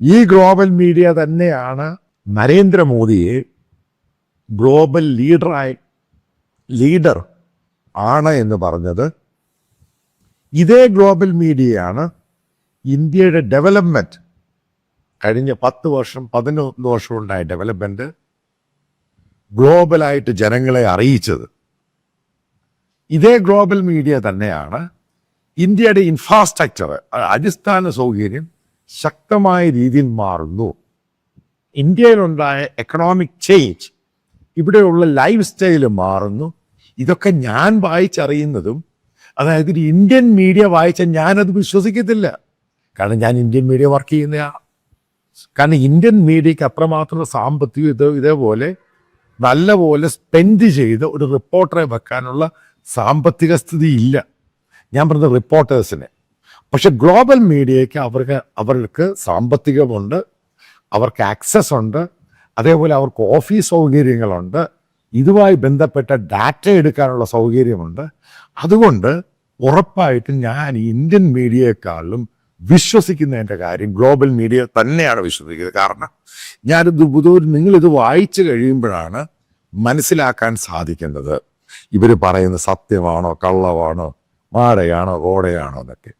ഈ global media തന്നെയാണ് നരേന്ദ്രമോദിയെ ഗ്ലോബൽ ലീഡറായി ലീഡർ ആണ് എന്ന് പറഞ്ഞത്. ഇതേ ഗ്ലോബൽ മീഡിയയാണ് ഇന്ത്യയുടെ ഡെവലപ്മെന്റ് കഴിഞ്ഞ പത്ത് വർഷം പതിനൊന്ന് വർഷം ഉണ്ടായ ഡെവലപ്മെന്റ് ഗ്ലോബലായിട്ട് ജനങ്ങളെ അറിയിച്ചത്. ഇതേ ഗ്ലോബൽ മീഡിയ തന്നെയാണ് ഇന്ത്യയുടെ ഇൻഫ്രാസ്ട്രക്ചർ അടിസ്ഥാന സൗകര്യം ശക്തമായ രീതിയിൽ മാറുന്നു. ഇന്ത്യയിലുണ്ടായ എക്കണോമിക് ചേഞ്ച് ഇവിടെയുള്ള ലൈഫ് സ്റ്റൈൽ മാറുന്നു. ഇതൊക്കെ ഞാൻ വായിച്ചറിയുന്നതും അതായത് ഒരു ഇന്ത്യൻ മീഡിയ വായിച്ച ഞാനത് വിശ്വസിക്കത്തില്ല. കാരണം ഞാൻ ഇന്ത്യൻ മീഡിയ വർക്ക് ചെയ്യുന്ന കാരണം ഇന്ത്യൻ മീഡിയക്ക് അത്രമാത്രം സാമ്പത്തികം ഇത് ഇതേപോലെ നല്ലപോലെ സ്പെൻഡ് ചെയ്ത് ഒരു റിപ്പോർട്ടറെ വെക്കാനുള്ള സാമ്പത്തിക സ്ഥിതി ഇല്ല ഞാൻ പറഞ്ഞ റിപ്പോർട്ടേഴ്സിനെ പക്ഷെ ഗ്ലോബൽ മീഡിയയ്ക്ക് അവർക്ക് അവർക്ക് സാമ്പത്തികമുണ്ട് അവർക്ക് ആക്സസ് ഉണ്ട് അതേപോലെ അവർക്ക് ഓഫീസ് സൗകര്യങ്ങളുണ്ട് ഇതുമായി ബന്ധപ്പെട്ട ഡാറ്റ എടുക്കാനുള്ള സൗകര്യമുണ്ട്. അതുകൊണ്ട് ഉറപ്പായിട്ടും ഞാൻ ഇന്ത്യൻ മീഡിയയെക്കാളും വിശ്വസിക്കുന്നതിന്റെ കാര്യം ഗ്ലോബൽ മീഡിയ തന്നെയാണ് വിശ്വസിക്കുന്നത്. കാരണം ഞാനിത് ഇത് നിങ്ങളിത് വായിച്ചു കഴിയുമ്പോഴാണ് മനസ്സിലാക്കാൻ സാധിക്കുന്നത്. ഇവർ പറയുന്ന സത്യമാണോ കള്ളമാണോ മാടയാണോ ഓടയാണോ എന്നൊക്കെ.